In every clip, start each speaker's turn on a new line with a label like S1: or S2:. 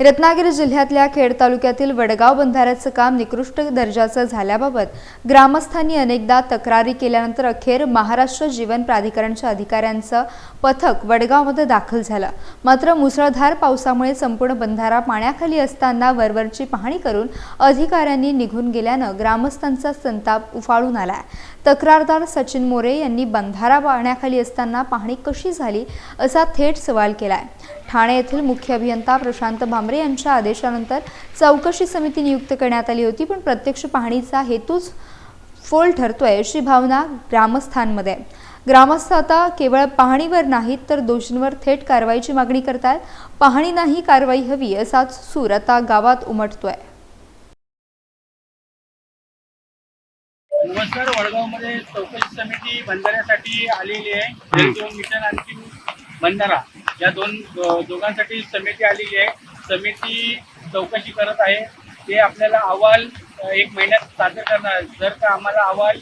S1: रत्नागिरी जिल्ह्यातल्या खेड तालुक्यातील वडगाव बंधाऱ्याचं काम निकृष्ट दर्जाचं झाल्याबाबत ग्रामस्थांनी अनेकदा तक्रारी केल्यानंतर अखेर महाराष्ट्र जीवन प्राधिकरणच्या अधिकाऱ्यांचं पथक वडगावमध्ये दाखल झालं. मात्र मुसळधार पावसामुळे संपूर्ण बंधारा पाण्याखाली असताना वरवरची पाहणी करून अधिकाऱ्यांनी निघून गेल्यानं ग्रामस्थांचा संताप उफाळून आलाय. तक्रारदार सचिन मोरे यांनी बंधारा पाण्याखाली असताना पाहणी कशी झाली असा थेट सवाल केलाय. ठाणे येथील मुख्य अभियंता प्रशांत भामरे यांच्या आदेशानंतर चौकशी समिती नियुक्त करण्यात आली होती पण प्रत्यक्ष पाहणीचा हेतूच फोल ठरतोय अशी भावना ग्रामस्थांमध्ये. आहे. ग्रामस्थ आता केवळ पाहणीवर नाहीत तर दोषींवर थेट कारवाईची मागणी करतात पाहणी नाही कारवाई हवी असाच सूर आता गावात उमटतोय.
S2: नमस्कार वडगावमध्ये चौकशी समिती बंधाऱ्यासाठी आलेली आहे. मिशन आणखी बंधारा या दोन दोघांसाठी समिती आलेली आहे. समिती चौकशी करत आहे. ते आपल्याला अहवाल एक महिन्यात सादर करणार. जर का आम्हाला अहवाल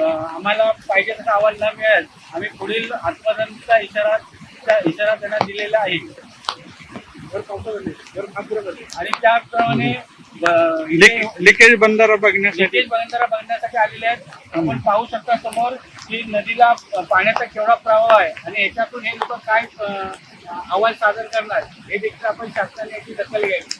S2: आम्हाला पाहिजे तसा अहवाल न मिळेल आम्ही पुढील आत्मदनाचा इशारा इशारा त्यांना दिलेला आहे. आणि इथे
S3: लिकेज बंधारा बघण्यासाठी.
S2: लिकेज बंधारा बघण्यासाठी आलेले आहेत. आपण पाहू शकता समोर की नदीला पाण्याचा केवढा प्रवाह आहे आणि याच्यातून हे लोक काय आवाज सादर करणार हे देखील आपण शासनाने याची दखल घ्यावी.